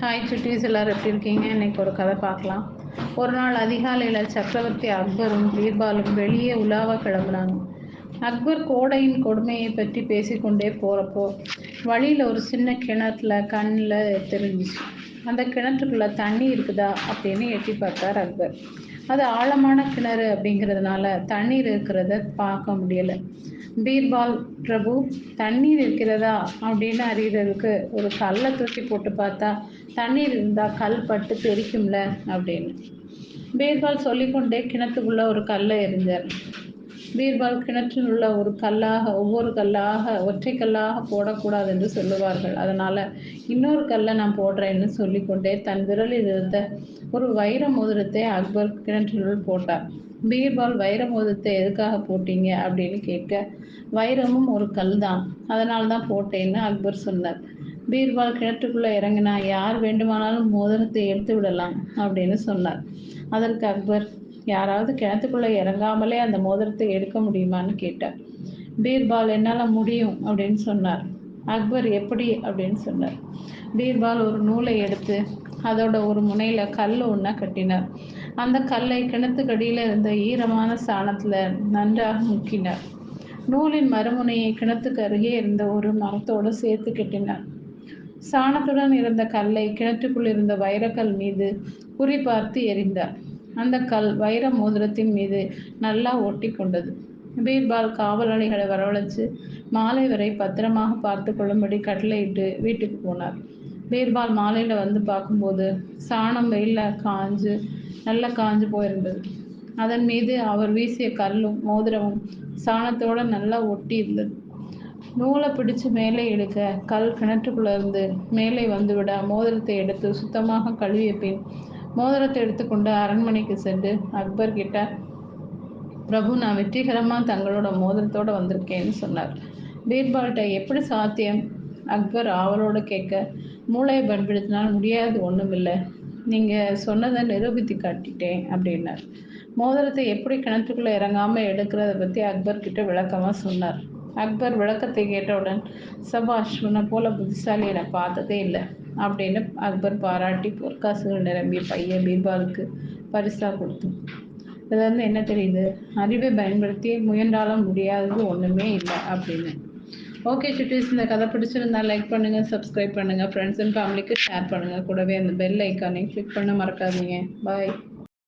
Hi சுட்டீஸ் எல்லோரும் எப்படி இருக்கீங்க? இன்றைக்கி ஒரு கதை பார்க்கலாம். ஒரு நாள் அதிகாலையில் சக்கரவர்த்தி அக்பரும் பீர்பாலும் வெளியே உலாவ கிளம்புனாங்க. அக்பர் கோடையின் கொடுமையை பற்றி பேசிக்கொண்டே போகிறப்போ வழியில் ஒரு சின்ன கிணத்துல கண்ணில் தெரிஞ்சிச்சு. அந்த கிணற்றுக்குள்ளே தண்ணி இருக்குதா அப்படின்னு எட்டி பார்த்தார் அக்பர். அது ஆழமான கிணறு அப்படிங்கிறதுனால தண்ணீர் இருக்கிறத பார்க்க முடியலை. பீர்பால் பிரபு தண்ணீர் இருக்கிறதா? அப்படின்னு அறிகிறதுக்கு ஒரு கல்லை தூக்கி போட்டு பார்த்தா தண்ணீர் இருந்தால் கல் பட்டு தெரிக்கும்ல அப்படின்னு. பீர்பால் சொல்லிக்கொண்டே கிணத்துக்குள்ள ஒரு கல்லை எரிஞ்சார். பீர்பால் கிணற்றில் உள்ள ஒரு கல்லாக ஒவ்வொரு கல்லாக ஒற்றை கல்லாக போடக்கூடாது என்று சொல்லுவார்கள். அதனால் இன்னொரு கல்லை நான் போடுறேன்னு சொல்லிக்கொண்டே தன் விரலில் இருந்த ஒரு வைர மோதிரத்தை அக்பர் கிணற்றினுள் போட்டார். பீர்பால் வைர மோதிரத்தை எதுக்காக போட்டீங்க? அப்படின்னு கேட்க வைரமும் ஒரு கல் தான். அதனால தான் போட்டேன்னு அக்பர் சொன்னார். பீர்பால் கிணற்றுக்குள்ளே இறங்கினா யார் வேண்டுமானாலும் மோதிரத்தை எடுத்து விடலாம் அப்படின்னு சொன்னார். அதற்கு அக்பர் யாராவது கிணத்துக்குள்ளே இறங்காமலே அந்த மோதிரத்தை எடுக்க முடியுமான்னு கேட்டார். பீர்பால் என்னால் முடியும் அப்படின்னு சொன்னார். அக்பர் எப்படி? அப்படின்னு சொன்னார். பீர்பால் ஒரு நூலை எடுத்து அதோட ஒரு முனையில் கல் ஒன்றா கட்டினார். அந்த கல்லை கிணத்துக்கடியில் இருந்த ஈரமான சாணத்தில் நன்றாக முக்கினார். நூலின் மறுமுனையை கிணத்துக்கு அருகே இருந்த ஒரு மரத்தோடு சேர்த்து கட்டினார். சாணத்துடன் இருந்த கல்லை கிணற்றுக்குள் இருந்த வைரக்கல் மீது குறிபார்த்து எரிந்தார் அந்த கல் வைர மோதிரத்தின் மீது நல்லா ஒட்டி கொண்டது. பீர்பால் காவலாளிகளை வரவழைச்சு மாலை வரை பத்திரமாக பார்த்து கொள்ளும்படி கட்டளையிட்டு வீட்டுக்கு போனார். பீர்பால் மாலையில் வந்து பார்க்கும்போது சாணம் வெயிலில் காஞ்சு நல்லா காஞ்சு போயிருந்தது. அதன் மீது அவர் வீசிய கல்லும் மோதிரமும் சாணத்தோடு நல்லா ஒட்டி இருந்தது. நூலை பிடிச்சு மேலே எடுக்க கல் கிணற்றுக்குள்ளே இருந்து மேலே வந்துவிட மோதிரத்தை எடுத்து சுத்தமாக கழுவிய பின் மோதிரத்தை எடுத்துக்கொண்டு அரண்மனைக்கு சென்று அக்பர் கிட்ட பிரபு நான் வெற்றிகரமாக தங்களோட மோதிரத்தோடு வந்திருக்கேன்னு சொன்னார். பீர்பால்கிட்ட எப்படி சாத்தியம்? அக்பர் ஆவலோடு கேட்க மூளையை பயன்படுத்தினால் முடியாது ஒன்றுமில்லை நீங்கள் சொன்னதை நிரூபித்து காட்டிட்டேன் அப்படின்னார். மோதிரத்தை எப்படி கிணத்துக்குள்ளே இறங்காமல் எடுக்கிறத பற்றி அக்பர் கிட்ட விளக்கமாக சொன்னார். அக்பர் விளக்கத்தை கேட்டவுடன் சபாஷ் உன்னை போல புத்திசாலி என்னை பார்த்ததே இல்லை. அப்படின்னு அக்பர் பாராட்டி பொற்காசுகள் நிரம்பிய பையன் பீர்பாலுக்கு பரிசாக கொடுத்தோம் இதுலேருந்து என்ன தெரியுது? அறிவை பயன்படுத்தி முயன்றாலும் முடியாதது ஒன்றுமே இல்லை அப்படின்னு. ஓகே சுட்டீஸ் இந்த கதை பிடிச்சிருந்தா லைக் பண்ணுங்கள் சப்ஸ்கிரைப் பண்ணுங்கள் ஃப்ரெண்ட்ஸ் அண்ட் ஃபேமிலிக்கு ஷேர் பண்ணுங்கள் கூடவே அந்த பெல் ஐக்கானையும் கிளிக் பண்ண மறக்காதீங்க. பாய்